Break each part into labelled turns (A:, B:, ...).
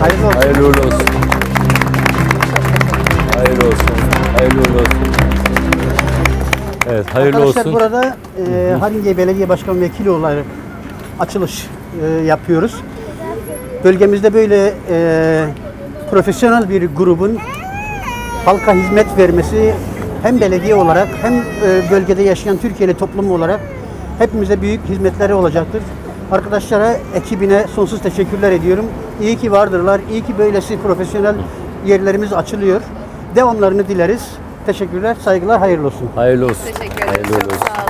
A: Hayırlı olsun.
B: Hayırlı olsun. Hayırlı olsun. Hayırlı olsun. Evet, hayırlı
A: Arkadaşlar
B: olsun.
A: burada e, Haringey Belediye Başkan Vekili olarak açılış e, yapıyoruz. Bölgemizde böyle e, profesyonel bir grubun halka hizmet vermesi hem belediye olarak hem e, bölgede yaşayan Türkiye'li toplum olarak hepimize büyük hizmetleri olacaktır. Arkadaşlara, ekibine sonsuz teşekkürler ediyorum. İyi ki vardırlar. İyi ki böylesi profesyonel yerlerimiz açılıyor. Devamlarını dileriz. Teşekkürler, saygılar, hayırlı olsun.
B: Hayırlı olsun.
C: Teşekkür ederim.
B: Hayırlı
C: Çok
B: olsun.
C: sağ olun.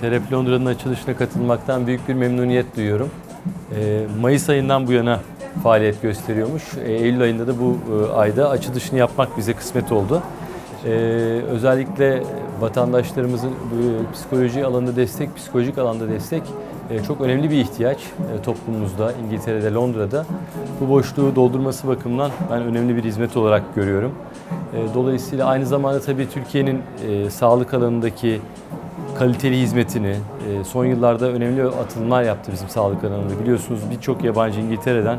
B: Terapi Londra'nın açılışına katılmaktan büyük bir memnuniyet duyuyorum. Ee, Mayıs ayından bu yana faaliyet gösteriyormuş. Ee, Eylül ayında da bu e, ayda açılışını yapmak bize kısmet oldu. Ee, özellikle vatandaşlarımızın bu psikoloji alanında destek, psikolojik alanda destek e, çok önemli bir ihtiyaç e, toplumumuzda, İngiltere'de, Londra'da. Bu boşluğu doldurması bakımından ben önemli bir hizmet olarak görüyorum. E, Dolayısıyla aynı zamanda tabii Türkiye'nin e, sağlık alanındaki kaliteli hizmetini e, son yıllarda önemli atılımlar yaptı bizim sağlık alanında. Biliyorsunuz birçok yabancı İngiltere'den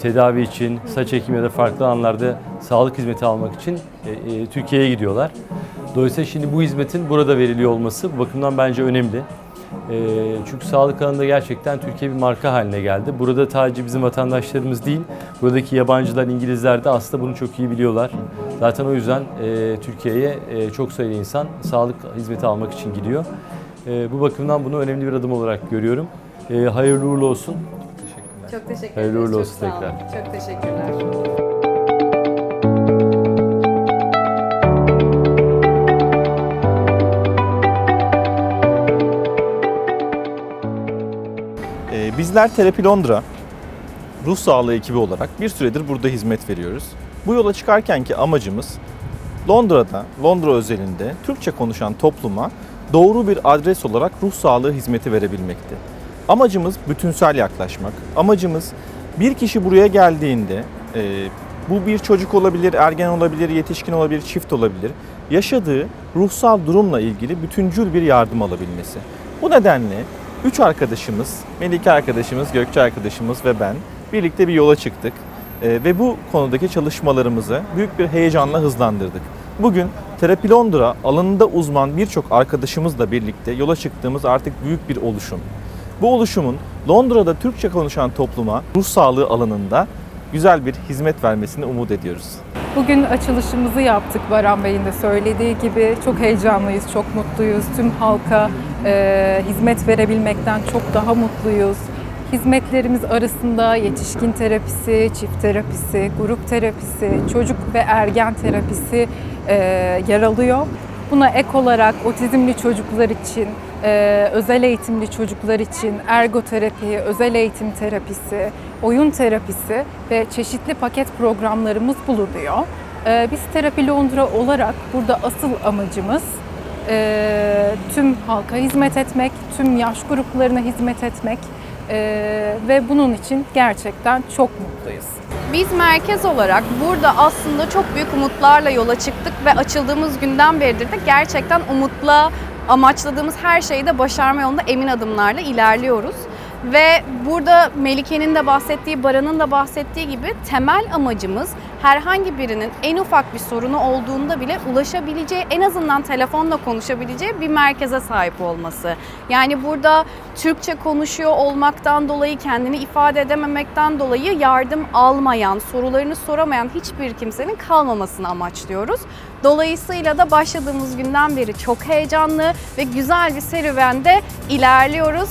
B: tedavi için, saç ekimi ya da farklı alanlarda sağlık hizmeti almak için e, e, Türkiye'ye gidiyorlar. Dolayısıyla şimdi bu hizmetin burada veriliyor olması bu bakımdan bence önemli. E, çünkü sağlık alanında gerçekten Türkiye bir marka haline geldi. Burada sadece bizim vatandaşlarımız değil, buradaki yabancılar, İngilizler de aslında bunu çok iyi biliyorlar. Zaten o yüzden e, Türkiye'ye e, çok sayıda insan sağlık hizmeti almak için gidiyor. E, bu bakımdan bunu önemli bir adım olarak görüyorum. Hayırlı uğurlu olsun.
C: Çok teşekkür
B: Hayırlı uğurlu olsun tekrar.
C: Çok teşekkürler.
D: Bizler Terapi Londra ruh sağlığı ekibi olarak bir süredir burada hizmet veriyoruz. Bu yola çıkarkenki amacımız Londra'da, Londra özelinde Türkçe konuşan topluma doğru bir adres olarak ruh sağlığı hizmeti verebilmekti. Amacımız bütünsel yaklaşmak. Amacımız bir kişi buraya geldiğinde e, bu bir çocuk olabilir, ergen olabilir, yetişkin olabilir, çift olabilir. Yaşadığı ruhsal durumla ilgili bütüncül bir yardım alabilmesi. Bu nedenle üç arkadaşımız, Melike arkadaşımız, Gökçe arkadaşımız ve ben birlikte bir yola çıktık. Ee, ve bu konudaki çalışmalarımızı büyük bir heyecanla hızlandırdık. Bugün Terapi Londra alanında uzman birçok arkadaşımızla birlikte yola çıktığımız artık büyük bir oluşum. Bu oluşumun Londra'da Türkçe konuşan topluma ruh sağlığı alanında güzel bir hizmet vermesini umut ediyoruz.
E: Bugün açılışımızı yaptık Baran Bey'in de söylediği gibi. Çok heyecanlıyız, çok mutluyuz. Tüm halka e, hizmet verebilmekten çok daha mutluyuz. Hizmetlerimiz arasında yetişkin terapisi, çift terapisi, grup terapisi, çocuk ve ergen terapisi e, yer alıyor. Buna ek olarak otizmli çocuklar için, e, özel eğitimli çocuklar için ergoterapi, özel eğitim terapisi, oyun terapisi ve çeşitli paket programlarımız bulunuyor. E, biz Terapi Londra olarak burada asıl amacımız e, tüm halka hizmet etmek, tüm yaş gruplarına hizmet etmek e, ve bunun için gerçekten çok mutluyuz.
C: Biz merkez olarak burada aslında çok büyük umutlarla yola çıktık ve açıldığımız günden beridir de gerçekten umutla amaçladığımız her şeyi de başarma yolunda emin adımlarla ilerliyoruz. Ve burada Melike'nin de bahsettiği, Baran'ın da bahsettiği gibi temel amacımız herhangi birinin en ufak bir sorunu olduğunda bile ulaşabileceği, en azından telefonla konuşabileceği bir merkeze sahip olması. Yani burada Türkçe konuşuyor olmaktan dolayı, kendini ifade edememekten dolayı yardım almayan, sorularını soramayan hiçbir kimsenin kalmamasını amaçlıyoruz. Dolayısıyla da başladığımız günden beri çok heyecanlı ve güzel bir serüvende ilerliyoruz.